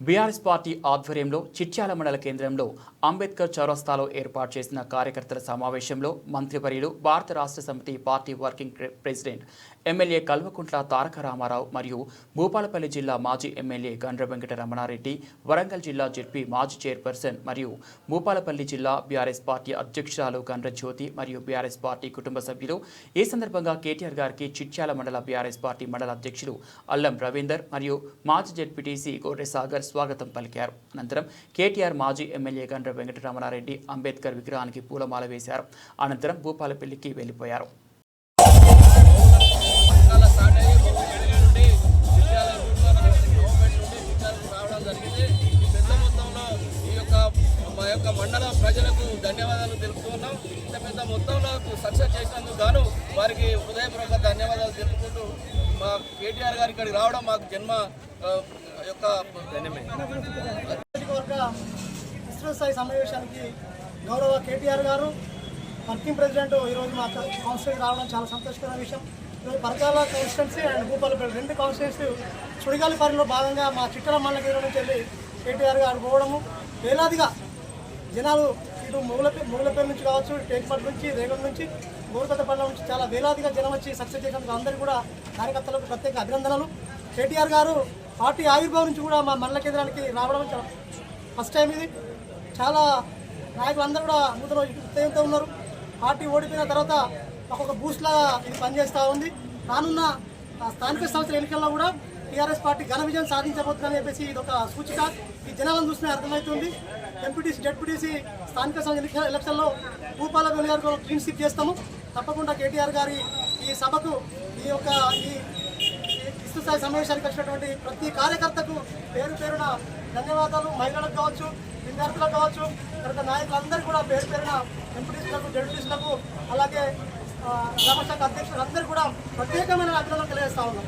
BRS party ఆధ్వర్యంలో చిట్యాల మండల కేంద్రంలో అంబేద్కర్ చౌరస్తాలో ఏర్పాటు చేసిన కార్యకర్తల సమావేశంలో మంత్రివర్యులు భారత రాష్ట్ర సమితి పార్టీ వర్కింగ్ ప్రె- ప్రెసిడెంట్ ఎమ్మెల్యే కల్వకుంట్ల తారక రామారావు మరియు భూపాలపల్లి జిల్లా మాజీ ఎమ్మెల్యే గండ్ర వెంకట రమణారెడ్డి వరంగల్ జిల్లా జెడ్పీ మాజీ చైర్పర్సన్ మరియు భూపాలపల్లి జిల్లా బీఆర్ఎస్ పార్టీ అధ్యక్షురాలు గండ్ర జ్యోతి మరియు బీఆర్ఎస్ పార్టీ కుటుంబ సభ్యులు ఈ సందర్భంగా కేటీఆర్ గారికి చిట్యాల మండల బీఆర్ఎస్ పార్టీ మండల అధ్యక్షులు అల్లం రవీందర్ మరియు మాజీ జెడ్పీటీసీ గోరె సాగర్ స్వాగతం పలికారు. అనంతరం కేటీఆర్ మాజీ ఎమ్మెల్యే గండ్ర వెంకటరమణారెడ్డి అంబేద్కర్ విగ్రహానికి పూలమాల వేశారు. అనంతరం భూపాలపల్లికి వెళ్ళిపోయారు చాలా స్టార్ట్ రావడం జరిగింది పెద్ద మొత్తంలో ఈ యొక్క మా యొక్క మండల ప్రజలకు ధన్యవాదాలు తెలుపుతున్నాం ఇంత పెద్ద మొత్తంలో సక్సెస్ చేసినందుకు గాను వారికి హృదయపూర్వక ధన్యవాదాలు తెలుపుకుంటూ మా కేటీఆర్ గారు ఇక్కడికి రావడం మాకు జన్మ యొక్క నియోజకవర్గ స్థాయి సమావేశానికి గౌరవ కేటీఆర్ గారు వర్కింగ్ ప్రెసిడెంట్ ఈరోజు మా కౌన్సిలింగ్ రావడం చాలా సంతోషకరమైన విషయం. ఈరోజు పరకాల కాన్స్టిట్యున్సీ అండ్ భూపాలపల్లి రెండు కాన్స్టిట్యున్సీ సుడిగాలి పరిలో భాగంగా మా చిట్టల మండల కేంద్రం నుంచి వెళ్ళి కేటీఆర్ గారు పోవడము. వేలాదిగా జనాలు ఇటు మొగులపే మొగులపల్లి నుంచి కావచ్చు టేక్పట్ నుంచి రేగల్ నుంచి గోరుకట్టపల్లి నుంచి చాలా వేలాదిగా జనం వచ్చి సక్సెస్ చేసినందుకు అందరికీ కూడా కార్యకర్తలకు ప్రత్యేక అభినందనలు. కేటీఆర్ గారు పార్టీ ఆవిర్భావం నుంచి కూడా మా మండల కేంద్రానికి రావడం చాలా ఫస్ట్ టైం ఇది. చాలా నాయకులు అందరూ కూడా నూతన ఉత్తేజంతో ఉన్నారు. పార్టీ ఓడిపోయిన తర్వాత ఒక్కొక్క ఒక బూస్ట్ లాగా ఇది పనిచేస్తూ ఉంది. రానున్న ఆ, స్థానిక సంస్థల ఎన్నికల్లో కూడా టీఆర్ఎస్ పార్టీ ఘన విజయం సాధించబోతుందని చెప్పేసి ఇది ఒక సూచిక. ఈ జనాలను చూస్తే అర్థమవుతుంది. ఎంపీటీసీ జడ్పీటీసీ స్థానిక సంస్థ ఎన్నికల ఎలక్షన్లో భూపాల గారు క్లీన్ స్వీప్ చేస్తాము. తప్పకుండా కేటీఆర్ గారి ఈ సభకు ఈ యొక్క ఈ రాష్ట్ర స్థాయి సమావేశానికి వచ్చినటువంటి ప్రతి కార్యకర్తకు పేరు పేరున ధన్యవాదాలు. మహిళలకు కావచ్చు విద్యార్థులకు కావచ్చు తర్వాత నాయకులందరూ కూడా పేరు పేరున ఎంపీటీసీలకు జడ్పీటీసీలకు అలాగే ఆ, అధ్యక్షులందరూ కూడా ప్రత్యేకమైన అభినందనలు తెలియజేస్తా ఉన్నాం.